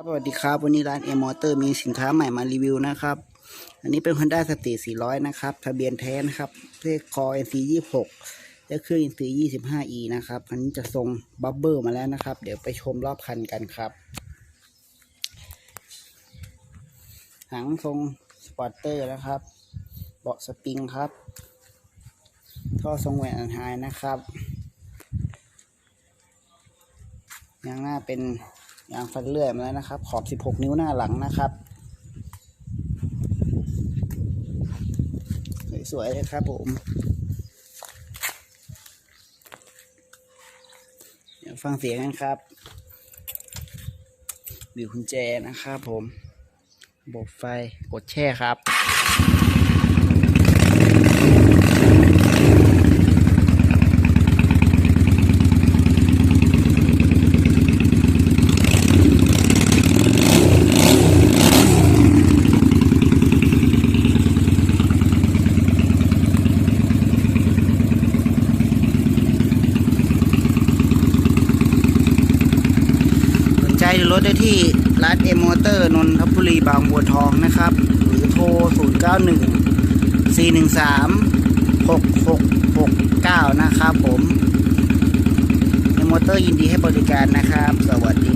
ครับสวัสดีครับ วันนี้ร้านเอมอเตอร์มีสินค้าใหม่มารีวิวนะครับ อันนี้เป็น Honda s t e 400 นะครับ ทะเบียนแท้นะครับเลขคอ NC 26และเครื่อง NC 25E นะครับ อันนี้จะทรงบับเบิลมาแล้วนะครับ เดี๋ยวไปชมรอบคันกันครับ หางทรงสปอร์เตอร์นะครับ เบาะสปริงครับ ท่อทรงแหวนอันไฮนะครับยางหน้าเป็น ยางฟันเลื่อยมาแล้วนะครับ ขอบ 16 นิ้วหน้าหลังนะครับ สวยๆเลยครับผมเดี๋ยวฟังเสียงกันครับบิวกุญแจนะครับผมบบไฟกดแช่ครับ รถได้ที่ร้านเอมอเตอร์นนทบุรีบางบัวทองนะครับ หรือโทร 091 413 6669 นะครับผมเอมอเตอร์ยินดีให้บริการนะครับ สวัสดี